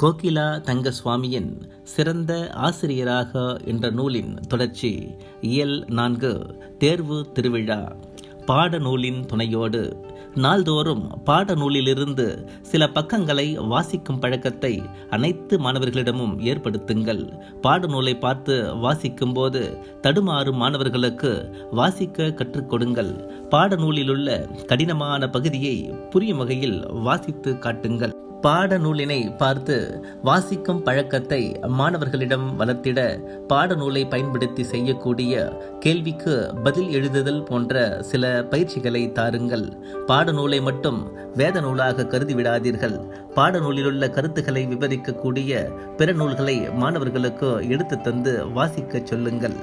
கோகிலா தங்கசுவாமியின் சிறந்த ஆசிரியராக என்ற நூலின் தொடர்ச்சி இயல் நான்கு தேர்வு திருவிழா. பாடநூலின் துணையோடு நாள்தோறும் பாடநூலிலிருந்து சில பக்கங்களை வாசிக்கும் பழக்கத்தை அனைத்து மாணவர்களிடமும் ஏற்படுத்துங்கள். பாடநூலை பார்த்து வாசிக்கும் போது தடுமாறும் மாணவர்களுக்கு வாசிக்க கற்றுக் கொடுங்கள். பாடநூலிலுள்ள கடினமான பகுதியை புரியும் வகையில் வாசித்து காட்டுங்கள். பாடநூலினை பார்த்து வாசிக்கும் பழக்கத்தை மாணவர்களிடம் வளர்த்திட பாடநூலை பயன்படுத்தி செய்யக்கூடிய கேள்விக்கு பதில் எழுதுதல் போன்ற சில பயிற்சிகளை தாருங்கள். பாடநூலை மட்டும் வேத நூலாக கருதிவிடாதீர்கள். பாடநூலிலுள்ள கருத்துக்களை விவரிக்கக்கூடிய பிற நூல்களை மாணவர்களுக்கு எடுத்து தந்து வாசிக்கச் சொல்லுங்கள்.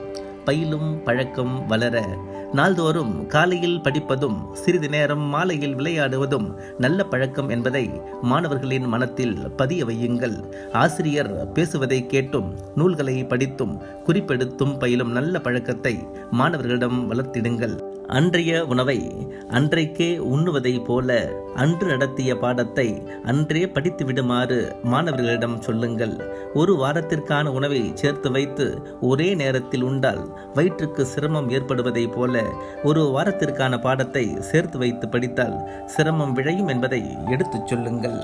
பயிலும் பழக்கம் வளர நாள்தோறும் காலையில் படிப்பதும் சிறிது நேரம் மாலையில் விளையாடுவதும் நல்ல பழக்கம் என்பதை மாணவர்களின் மனத்தில் பதிய வையுங்கள். ஆசிரியர் பேசுவதை கேட்டும் நூல்களை படித்தும் குறிப்பெடுத்தும் பயிலும் நல்ல பழக்கத்தை மாணவர்களிடம் வளர்த்திடுங்கள். அன்றைய உணவை அன்றைக்கே உண்ணுவதை போல அன்று நடத்திய பாடத்தை அன்றே படித்து விடுமாறு மாணவர்களிடம் சொல்லுங்கள். ஒரு வாரத்திற்கான உணவை சேர்த்து வைத்து ஒரே நேரத்தில் உண்டால் வயிற்றுக்கு சிரமம் ஏற்படுவதைப் போல ஒரு வாரத்திற்கான பாடத்தை சேர்த்து வைத்து படித்தால் சிரமம் விழையும் என்பதை எடுத்துச் சொல்லுங்கள்.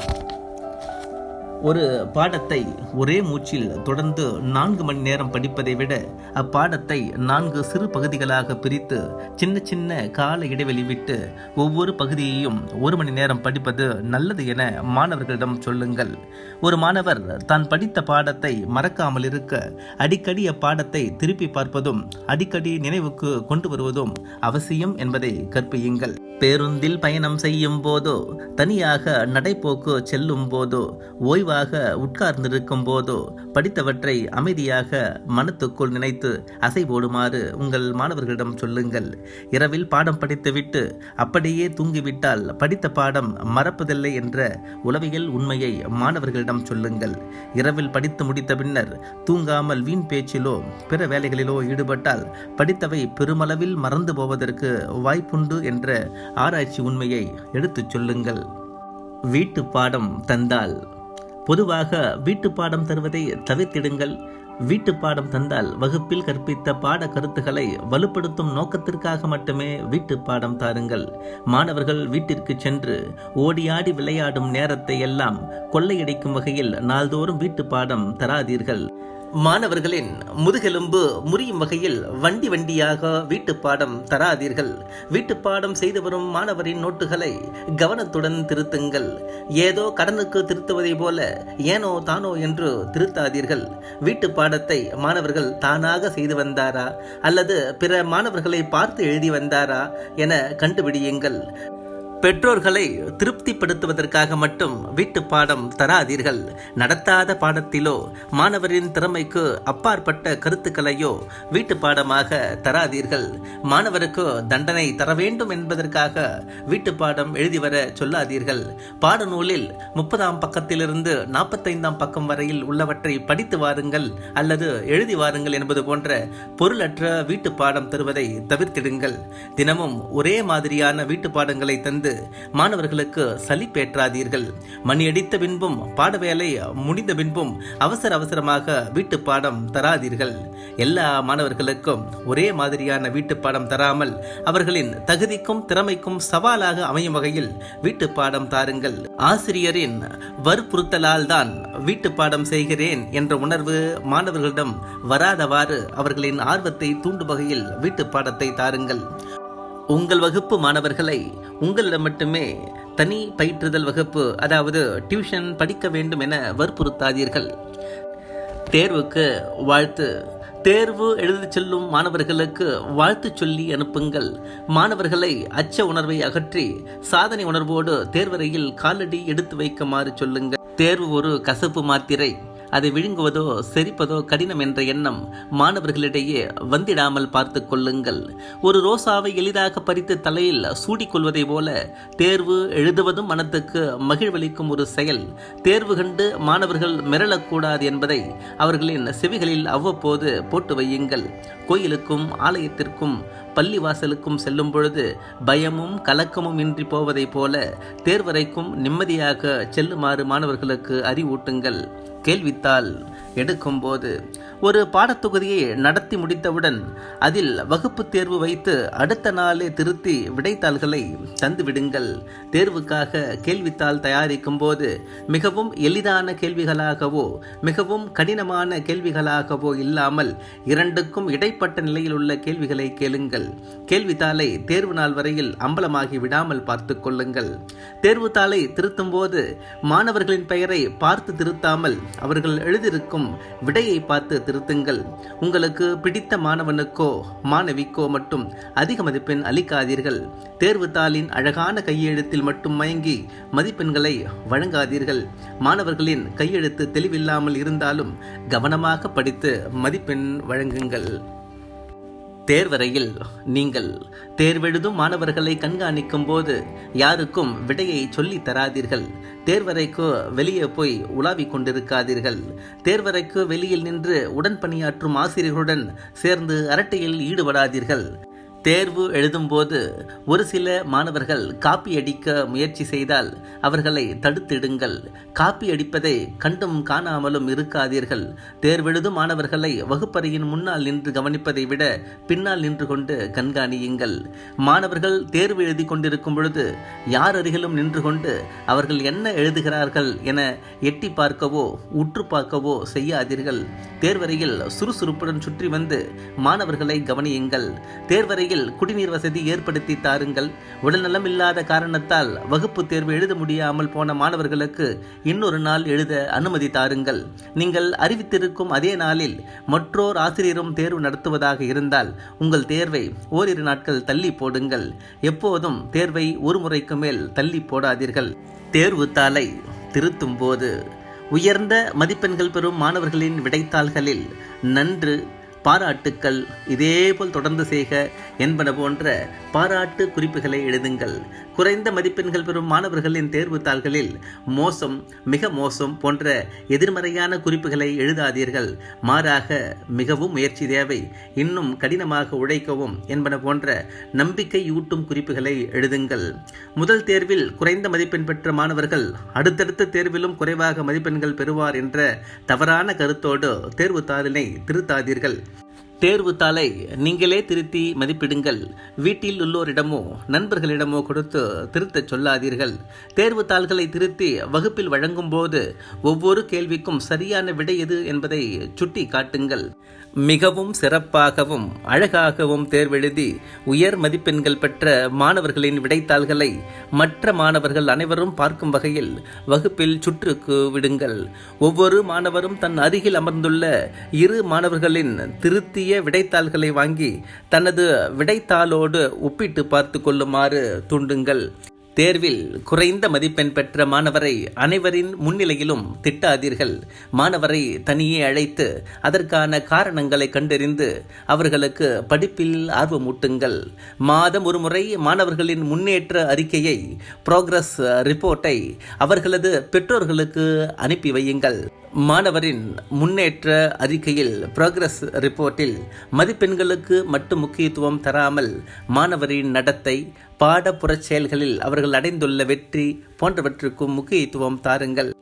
ஒரு பாடத்தை ஒரே மூச்சில் தொடர்ந்து நான்கு மணி நேரம் படிப்பதை விட அப்பாடத்தை நான்கு சிறு பகுதிகளாக பிரித்து சின்ன சின்ன கால இடைவெளி விட்டு ஒவ்வொரு பகுதியையும் ஒரு மணி நேரம் படிப்பது நல்லது என மாணவர்களிடம் சொல்லுங்கள். ஒரு மாணவர் தான் படித்த பாடத்தை மறக்காமல் இருக்க அடிக்கடி அப்பாடத்தை திருப்பி பார்ப்பதும் அடிக்கடி நினைவுக்கு கொண்டு வருவதும் அவசியம் என்பதை கற்பியுங்கள். பேருந்தில் பயணம் செய்யும் போதோ தனியாக நடைபோக்கு செல்லும் போதோ ஓய்வாக உட்கார்ந்திருக்கும் போதோ படித்தவற்றை அமைதியாக மனத்துக்குள் நினைத்து அசை போடுமாறு உங்கள் மாணவர்களிடம் சொல்லுங்கள். இரவில் பாடம் படித்துவிட்டு அப்படியே தூங்கிவிட்டால் படித்த பாடம் மறப்பதில்லை என்ற உளவியல் உண்மையை மாணவர்களிடம் சொல்லுங்கள். இரவில் படித்து முடித்த பின்னர் தூங்காமல் வீண் பேச்சிலோ பிற வேலைகளிலோ ஈடுபட்டால் படித்தவை பெருமளவில் மறந்து போவதற்கு வாய்ப்புண்டு என்ற ஆராய்ச்சி உண்மையை எடுத்துச் சொல்லுங்கள். வீட்டு பாடம் தந்தால் பொதுவாக வீட்டு பாடம் தருவதை தவிர்த்திடுங்கள். வீட்டு பாடம் தந்தால் வகுப்பில் கற்பித்த பாட கருத்துக்களை வலுப்படுத்தும் நோக்கத்திற்காக மட்டுமே வீட்டு பாடம் தாருங்கள். மாணவர்கள் வீட்டிற்கு சென்று ஓடியாடி விளையாடும் நேரத்தை எல்லாம் கொள்ளையடிக்கும் வகையில் நாள்தோறும் வீட்டு பாடம் தராதீர்கள். மாணவர்களின் முதுகெலும்பு முறியும் வகையில் வண்டி வண்டியாக வீட்டு பாடம் தராதீர்கள். வீட்டு பாடம் செய்து வரும் மாணவரின் நோட்டுகளை கவனத்துடன் திருத்துங்கள். ஏதோ கடனுக்கு திருத்துவதை போல ஏனோ தானோ என்று திருத்தாதீர்கள். வீட்டு பாடத்தை மாணவர்கள் தானாக செய்து வந்தாரா? அல்லது பிற மாணவர்களை பார்த்து எழுதி வந்தாரா? என கண்டுபிடியுங்கள். பெற்றோர்களை திருப்திப்படுத்துவதற்காக மட்டும் வீட்டு பாடம் தராதீர்கள். நடத்தாத பாடத்திலோ மாணவரின் திறமைக்கு அப்பாற்பட்ட கருத்துக்களையோ வீட்டு பாடமாக தராதீர்கள். மாணவருக்கு தண்டனை தர வேண்டும் என்பதற்காக வீட்டு பாடம் எழுதி வர சொல்லாதீர்கள். பாடநூலில் முப்பதாம் பக்கத்திலிருந்து நாற்பத்தைந்தாம் பக்கம் வரையில் உள்ளவற்றை படித்து வாருங்கள் அல்லது எழுதி வாருங்கள் என்பது போன்ற பொருளற்ற வீட்டு பாடம் தருவதை தவிர்த்திடுங்கள். தினமும் ஒரே மாதிரியான வீட்டு பாடங்களை தந்து செய்து மாணவர்களுக்கு சலிப்பேற்றாதீர்கள் மணி அடித்த பின்பும் பாட வேலை முடிந்த பின்பும் அவசர அவசரமாக வீட்டு பாடம் தராதீர்கள். எல்லா மாணவர்களுக்கும் ஒரே மாதிரியான வீட்டு பாடம் தராமல் அவர்களின் தகுதிக்கும் திறமைக்கும் சவாலாக அமையும் வகையில் வீட்டு பாடம் தாருங்கள். ஆசிரியரின் வற்புறுத்தலால் தான் வீட்டு பாடம் செய்கிறேன் என்ற உணர்வு மாணவர்களிடம் வராதவாறு அவர்களின் ஆர்வத்தை தூண்டும் வகையில் வீட்டு பாடத்தை தாருங்கள். உங்கள் வகுப்பு மாணவர்களை உங்களிடம் மட்டுமே தனி பயிற்றுதல் வகுப்பு அதாவது டியூஷன் படிக்க வேண்டும் என வற்புறுத்தாதீர்கள். தேர்வுக்கு வாழ்த்து. தேர்வு எழுதி செல்லும் மாணவர்களுக்கு வாழ்த்து சொல்லி அனுப்புங்கள். மாணவர்களை அச்ச உணர்வை அகற்றி சாதனை உணர்வோடு தேர்வறையில் காலடி எடுத்து வைக்குமாறு சொல்லுங்கள். தேர்வு ஒரு கசப்பு மாத்திரை. அதை விழுங்குவதோ செரிப்பதோ கடினம் என்ற எண்ணம் மாணவர்களிடையே வந்திடாமல் பார்த்து கொள்ளுங்கள். ஒரு ரோசாவை எளிதாக பறித்து தலையில் சூடிக்கொள்வதை போல தேர்வு எழுதுவதும் மனத்துக்கு மகிழ்வளிக்கும் ஒரு செயல். தேர்வு கண்டு மாணவர்கள் மிரளக்கூடாது என்பதை அவர்களின் செவிகளில் அவ்வப்போது போட்டு வையுங்கள். கோயிலுக்கும் ஆலயத்திற்கும் பள்ளிவாசலுக்கும் செல்லும் பொழுது பயமும் கலக்கமும் இன்றி போவதைப் போல தேர்வரைக்கும் நிம்மதியாக செல்லுமாறு மாணவர்களுக்கு அறிவூட்டுங்கள். கேள்வித்தாள். எடுக்கும்போது ஒரு பாடத்தொகுதியை நடத்தி முடித்தவுடன் அதில் வகுப்பு தேர்வு வைத்து அடுத்த நாளே திருத்தி விடைத்தாள்களை தந்துவிடுங்கள் தேர்வுக்காக கேள்வித்தாள் தயாரிக்கும் போது மிகவும் எளிதான கேள்விகளாகவோ மிகவும் கடினமான கேள்விகளாகவோ இல்லாமல் இரண்டுக்கும் இடைப்பட்ட நிலையில் உள்ள கேள்விகளை கேளுங்கள். கேள்வித்தாளை தேர்வு நாள் வரையில் அம்பலமாகி விடாமல் பார்த்து கொள்ளுங்கள். தேர்வுத்தாளை திருத்தும் போது மாணவர்களின் பெயரை பார்த்து திருத்தாமல் அவர்கள் எழுதியிருக்கும் விடையை பார்த்து திருத்துங்கள். உங்களுக்கு பிடித்த மாணவனுக்கோ மாணவிக்கோ மட்டும் அதிக மதிப்பெண் அளிக்காதீர்கள். தேர்வுத்தாளின் அழகான கையெழுத்தில் மட்டும் மயங்கி மதிப்பெண்களை வழங்காதீர்கள். மாணவர்களின் கையெழுத்து தெளிவில்லாமல் இருந்தாலும் கவனமாக படித்து மதிப்பெண் வழங்குங்கள். தேர்வரையில் நீங்கள் தேர்வெழுதும் மாணவர்களை கண்காணிக்கும் போது யாருக்கும் விடையை சொல்லி தராதீர்கள். தேர்வரைக்கு வெளியே போய் உலாவிக் கொண்டிருக்காதீர்கள். தேர்வரைக்கு வெளியில் நின்று உடன் பணியாற்றும் ஆசிரியர்களுடன் சேர்ந்து அரட்டையில் ஈடுபடாதீர்கள். தேர்வு எழுதும்போது ஒரு சில மாணவர்கள் காப்பி அடிக்க முயற்சி செய்தால் அவர்களை தடுத்திடுங்கள். காப்பி அடிப்பதை கண்டும் காணாமலும் இருக்காதீர்கள். தேர்வெழுதும் மாணவர்களை வகுப்பறையின் முன்னால் நின்று கவனிப்பதை விட பின்னால் நின்று கொண்டு கண்காணியுங்கள். மாணவர்கள் தேர்வு எழுதி கொண்டிருக்கும் பொழுது யார் அருகிலும் நின்று கொண்டு அவர்கள் என்ன எழுதுகிறார்கள் என எட்டி பார்க்கவோ உற்று பார்க்கவோ செய்யாதீர்கள். தேர்வறையில் சுறுசுறுப்புடன் சுற்றி வந்து மாணவர்களை கவனியுங்கள். தேர்வறையில் குடிநீர் வசதி ஏற்படுத்தி தாருங்கள். உடல்நலம் இல்லாத காரணத்தால் வகுப்பு தேர்வு எழுத முடியாமல் போன மாணவர்களுக்கு இன்னொரு நாள் எழுத அனுமதி தாருங்கள். நீங்கள் அறிவித்திருக்கும் அதே நாளில் மற்றோர் ஆசிரியரும் தேர்வு நடத்துவதாக இருந்தால் உங்கள் தேர்வை ஓரிரு நாட்கள் தள்ளி போடுங்கள். எப்போதும் தேர்வை ஒரு முறைக்கு மேல் தள்ளி போடாதீர்கள். தேர்வு தாளை திருத்தும் போது உயர்ந்த மதிப்பெண்கள் பெறும் மாணவர்களின் விடைத்தாள்களில் நன்று பாராட்டுக்கள். இதேபோல் தொடர்ந்து செய்க என்பன போன்ற பாராட்டு குறிப்புகளை எழுதுங்கள். குறைந்த மதிப்பெண்கள் பெறும் மாணவர்களின் தேர்வு தாள்களில் மோசம் மிக மோசம் போன்ற எதிர்மறையான குறிப்புகளை எழுதாதீர்கள். மாறாக மிகவும் முயற்சி தேவை. இன்னும் கடினமாக உழைக்கவும் என்பன போன்ற நம்பிக்கையூட்டும் குறிப்புகளை எழுதுங்கள். முதல் தேர்வில் குறைந்த மதிப்பெண் பெற்ற மாணவர்கள் அடுத்தடுத்த தேர்விலும் குறைவாக மதிப்பெண்கள் பெறுவார் என்ற தவறான கருத்தோடு தேர்வு தாளினை திருத்தாதீர்கள். தேர்வு தாளை நீங்களே திருத்தி மதிப்பிடுங்கள். வீட்டில் உள்ளோரிடமோ நண்பர்களிடமோ கொடுத்து திருத்தச் சொல்லாதீர்கள். தேர்வு தாள்களை திருத்தி வகுப்பில் வழங்கும் போது ஒவ்வொரு கேள்விக்கும் சரியான விடை எது என்பதை சுட்டி காட்டுங்கள் மிகவும் சிறப்பாகவும் அழகாகவும் தேர்வெழுதி உயர் மதிப்பெண்கள் பெற்ற மாணவர்களின் விடைத்தாள்களை மற்ற மாணவர்கள் அனைவரும் பார்க்கும் வகையில் வகுப்பில் சுற்றுக்கு விடுங்கள். ஒவ்வொரு மாணவரும் தன் அருகில் அமர்ந்துள்ள இரு மாணவர்களின் திருத்தி திருத்திய விடைத்தாள்களை வாங்கி தனது விடைத்தாளோடு ஒப்பிட்டு பார்த்து கொள்ளுமாறு தூண்டுங்கள். தேர்வில் குறைந்த மதிப்பெண் பெற்ற மாணவரை அனைவரின் முன்னிலையிலும் திட்டாதீர்கள். மாணவரை தனியே அழைத்து அதற்கான காரணங்களை கண்டறிந்து அவர்களுக்கு படிப்பில் ஆர்வமூட்டுங்கள். மாதம் ஒரு முறை மாணவர்களின் முன்னேற்ற அறிக்கையை புரோக்ரஸ் ரிப்போர்ட்டை அவர்களது பெற்றோர்களுக்கு அனுப்பி வையுங்கள். மாணவரின் முன்னேற்ற அறிக்கையில் ப்ரோக்ரஸ் ரிப்போர்ட்டில் மதிப்பெண்களுக்கு மட்டும் முக்கியத்துவம் தராமல் மாணவரின் நடத்தை பாடப்புறச் செயல்களில் அவர்கள் அடைந்துள்ள வெற்றி போன்றவற்றுக்கும் முக்கியத்துவம் தாருங்கள்.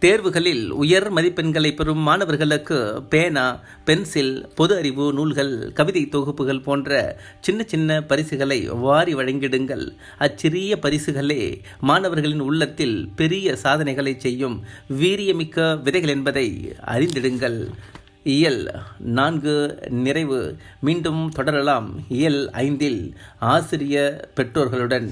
தேர்வுகளில் உயர் மதிப்பெண்களை பெறும் மாணவர்களுக்கு பேனா பென்சில் பொது அறிவு நூல்கள் கவிதை தொகுப்புகள் போன்ற சின்ன சின்ன பரிசுகளை வாரி வழங்கிடுங்கள். அச்சிறிய பரிசுகளே மாணவர்களின் உள்ளத்தில் பெரிய சாதனைகளை செய்யும் வீரியமிக்க விதைகள் என்பதை அறிந்திடுங்கள். இயல் நான்கு நிறைவு. மீண்டும் தொடரலாம். இயல் ஐந்தில் ஆசிரிய பெற்றோர்களுடன்.